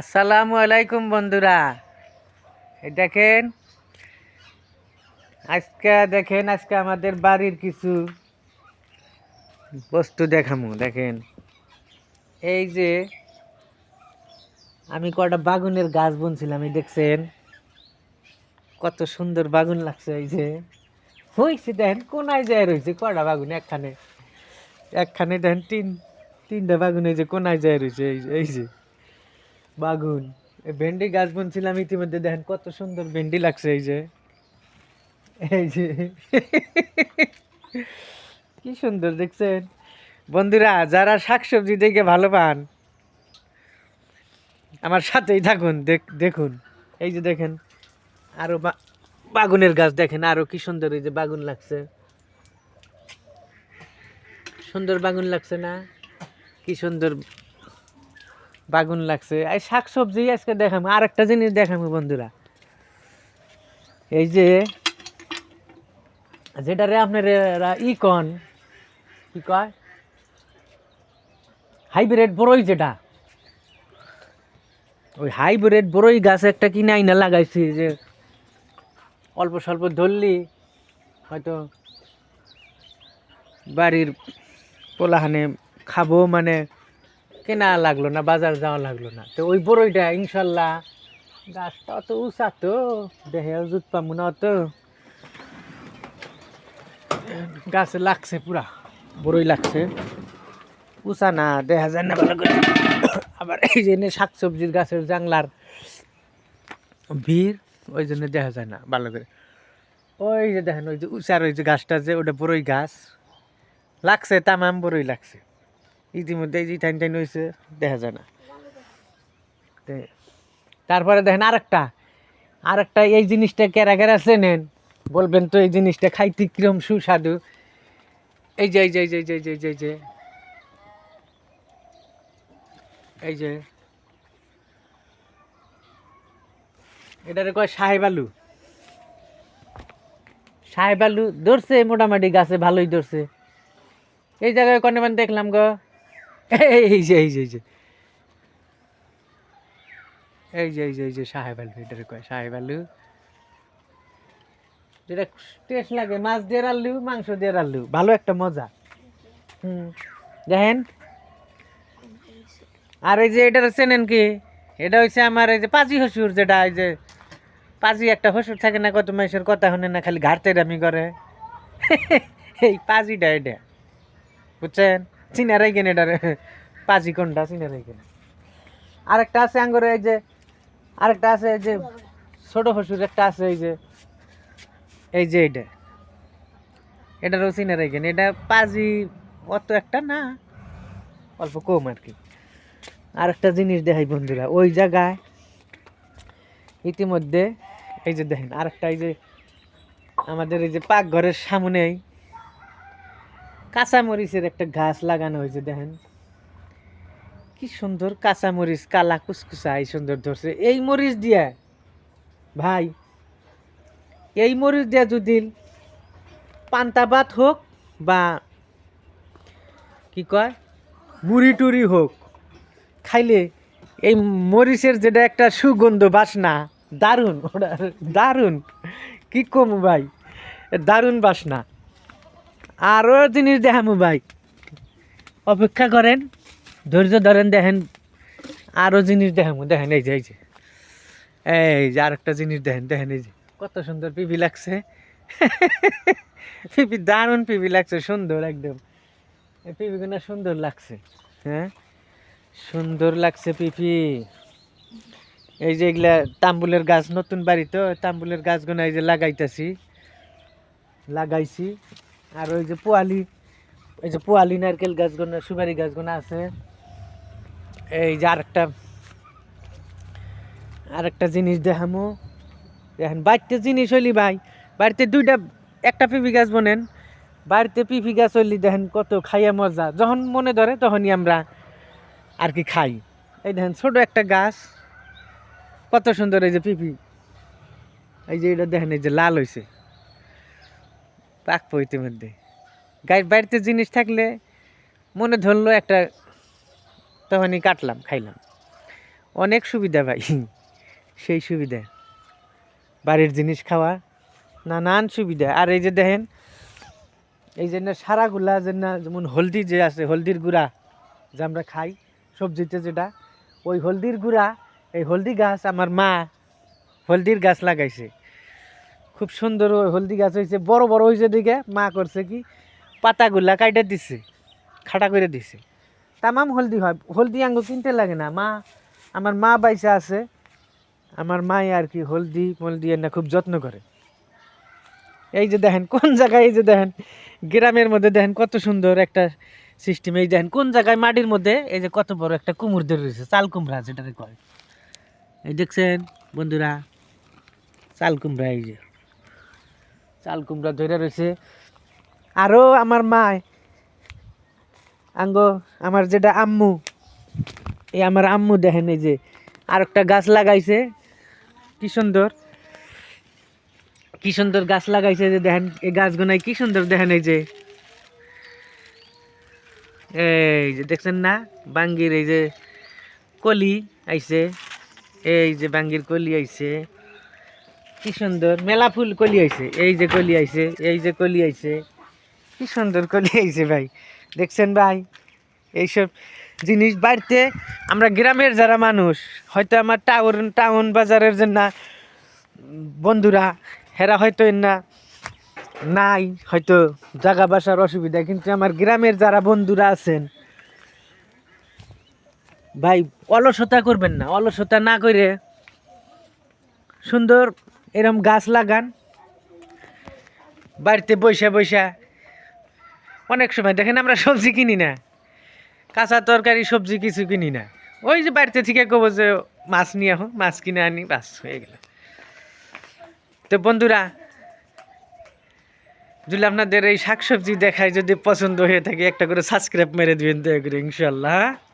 আসসালামু আলাইকুম বন্ধুরা। দেখেন, আজকে দেখেন, আজকে আমাদের বাড়ির কিছু বস্তু দেখামু। দেখেন, এই যে আমি কটা বাগুনের গাছ বুনছিলাম, এই দেখছেন? কত সুন্দর বাগুন লাগছে এই যে। হয়েছে দেখেন, কোনায় যায় রয়েছে কটা বাগুন, একখানে। একখানে দেখেন, তিন, তিনটা বাগুন এই যে কোনায় যায় রয়েছে এই যে এই যে। বাগুন। ভেন্ডি গাছ বুনছিলাম ইতিমধ্যে, দেখেন কত সুন্দর ভেন্ডি লাগছে এই যে। এই যে। কি সুন্দর, দেখছেন? বন্ধুরা, যারা শাকসবজি দেখে ভালো পান, আমার সাথেই থাকুন, দেখ- দেখুন। এই যে দেখেন, আরও বাগুনের গাছ দেখেন, আরও কি সুন্দর এই যে বাগুন লাগছে। সুন্দর বাগুন লাগছে না? কি সুন্দর বাগুন লাগছে। এই শাক সবজি আজকে দেখাবো আর একটা জিনিস দেখাবো বন্ধুরা। এই যে, যেটারে আপনার ই কন, কি কয়? হাইব্রিড বড়ই যেটা। ওই হাইব্রিড বড়ই গাছ একটা কিনে আইনা লাগাইছি যে, অল্প স্বল্প ধরলি, হয়তো বাড়ির পোলাহানে খাব মানে কেনা লাগল না, বাজার যাওয়া লাগল না। তো ওই বড়ইটা ইনশাল্লাহ গাছটা অত উঁচা তো, দেহে জুত পাবো না অত। গাছে লাগছে পুরা, বড়ই লাগছে। উঁচা না, দেখা যায় না ভালো করে। আবার এই জন্য শাক সবজির গাছের জাংলার ভিড়, ওই জন্য দেখা যায় না ভালো করে। ওই যে দেখেন, ওই যে উঁচার ওই যে গাছটা যে, ওটা বড়ই গাছ। লাগছে, তামাম বড়ই লাগছে। ইতিমধ্যে এই যে টাইম টাইম হয়েছে দেখা যায় না। তারপরে দেখেন আরেকটা আরেকটা এই জিনিসটা কেরা কেরা চেনেন বলবেন তো এই জিনিসটা খাইতে কিরম সুস্বাদু? এই যে এই যে এই যে এই যে এই যে এই যে এই যে এটারে কয় সাহেব আলু? সাহেব আলু ধরছে, মোটামুটি গাছে ভালোই ধরছে। এই জায়গায় কনেমান দেখলাম গো? এই যে এই যে এই যে। এই যে এই যে এই যে সাহেব আলু এটারে কয় সাহেব আলু যেটা টেস্ট লাগে, মাছ দিয়ে আলু মাংস দিয়ে আলু ভালো একটা মজা। হুম। দেখেন? আর এই যে এটার চেনেন কি? এটা হচ্ছে আমার এই যে পাজি হসুর যেটা, এই যে পাজি একটা হসুর থাকে না, কত মাসের কথা শুনে না, খালি ঘাটতে দামি করে। এই পাজিটা এটা। বুঝছেন? চিনারাই কেন এটার? পাজি কোনটা? চিনারাই কেন। আরেকটা আছে আঙ্গুরে, এই যে আরেকটা আছে, এই যে ছোট হসুর একটা আছে, এই যে এই যে এটা এটারও চিনারাই কেন। এটা পাজি অত একটা না, অল্প কম আর কি আর একটা জিনিস দেখাই বন্ধুরা, ওই জায়গায় ইতিমধ্যে, এই যে দেখেন, আরেকটা এই যে আমাদের এই যে পাকঘরের সামনেই কাঁচামরিচের একটা গাছ লাগানো হয়েছে, দেখেন। কি সুন্দর কাঁচামরিচ, কালা কুচকুচা এই সুন্দর ধরছে। এই মরিচ দিয়া, ভাই, এই মরিচ দিয়া যদি পান্তা ভাত হোক বা কি কয়, মুড়ি টুরি হোক, খাইলে এই মরিচের যেটা একটা সুগন্ধ বাসনা, দারুণ, ওটা দারুণ। কি কম ভাই দারুণ বাসনা। আরও জিনিস দেখামু ভাই। অপেক্ষা করেন, ধৈর্য ধরেন দেখেন আরও জিনিস দেখামু, দেখেন, এই যে এই যে। এই যে আরেকটা জিনিস দেখেন দেখেন, এই যে। কত সুন্দর পিপি লাগছে। পিপি দারুণ পিপি লাগছে, সুন্দর একদম। এই পিপিগুলো সুন্দর লাগছে। হ্যাঁ? সুন্দর লাগছে পিপি। এই যে এগুলা তাম্বুলের গাছ, নতুন বাড়ি তো, তাম্বুলের গাছগুলো এই যে লাগাইতেছি। লাগাইছি। আর ওই যে পোয়ালি এই যে পোয়ালি নারকেল গাছগুলো, সুপারি গাছগুলো আছে। এই যে আরেকটা আরেকটা জিনিস দেখামো। দেখেন, বাড়িতে জিনিস হইলি ভাই, বাড়িতে দুইটা, একটা পিপি গাছ বনেন, বাড়িতে পিপি গাছ হইলি দেখেন কত খাইয়া মজা। যখন মনে ধরে তখনই আমরা আর কি খাই। এই দেখেন, ছোট একটা গাছ, কত সুন্দর এই যে পিপি। এই যে এটা দেখেন, এই যে লাল হয়েছে পাকবো ইতিমধ্যে। গাই বাড়িতে জিনিস থাকলে মনে ধরলো একটা তখনই কাটলাম, খাইলাম। অনেক সুবিধা ভাই, সেই সুবিধা। বাড়ির জিনিস খাওয়া, নানান সুবিধা। আর এই যে দেখেন, এই যে না সারাগুলা না যেমন হলদি যে আছে, হলদির গুঁড়া যে আমরা খাই, সবজিতে যেটা, ওই হলদির গুঁড়া, এই হলদি গাছ আমার মা হলদির গাছ লাগাইছে। খুব সুন্দর হলদি গাছ হয়েছে, বড় বড় হয়েছে দিকে মা করছে কি, পাতাগুলা কাইটে দিছে, খাটা করে দিছে। তামাম হলদি হয়, হলদি আঙ্গ কিনতে লাগে না। মা, আমার মা বাইসা আছে, আমার মাই আর কি হলদি মলদি এনে খুব যত্ন করে। এই যে দেখেন, কোন জায়গায়, এই যে দেখেন, গ্রামের মধ্যে দেখেন কত সুন্দর একটা সিস্টেম এই দেখেন, কোন জায়গায় মাটির মধ্যে, এই যে কত বড় একটা কুমুর ধরে রয়েছে চাল কুমড়া যেটাকে কয়। এই দেখছেন, বন্ধুরা চাল কুমড়া এই যে। চাল কুমড়া ধরে রয়েছে আরও আমার মায় আঙ্গ, আমার যেটা আম্মু, এই আমার আম্মু দেখেন এই যে আর একটা গাছ লাগাইছে। কি সুন্দর। কি সুন্দর গাছ লাগাইছে যে দেখেন, এই গাছগুনায় কি সুন্দর দেখেন এই যে। এই যে দেখছেন না? বাঙ্গির এই যে কলি আইছে। এই যে বাঙ্গির কলি আইছে। কি সুন্দর। মেলা ফুল কলি আইছে। এই যে কলি আইছে, এই যে কলি আইছে। কি সুন্দর কলি আইছে ভাই। দেখছেন ভাই? এইসব জিনিস বাড়িতে আমরা গ্রামের যারা মানুষ, হয়তো আমার টাউন টাউন বাজারের যে না বন্ধুরা, হেরা হয়তো না নাই, হয়তো জায়গা বাসার অসুবিধা, কিন্তু আমার গ্রামের যারা বন্ধুরা আছেন, ভাই অলসতা করবেন না, অলসতা না করে সুন্দর এরম গাছ লাগান। বাড়িতে বৈশা বৈশা অনেক সময় দেখেন আমরা সবজি কিনি না। কাঁচা তরকারি, সবজি কিছু কিনি না। ওই যে বাড়িতে থেকে কবো যে মাছ নিয়ে আহ, মাছ কিনে আনি, বাস হয়ে গেল। তো বন্ধুরা, যদি আপনাদের এই শাকসবজি দেখায় যদি পছন্দ হয়ে থাকে, একটা করে সাবস্ক্রাইব মেরে দিবেন, দয়া করে ইনশাল্লাহ?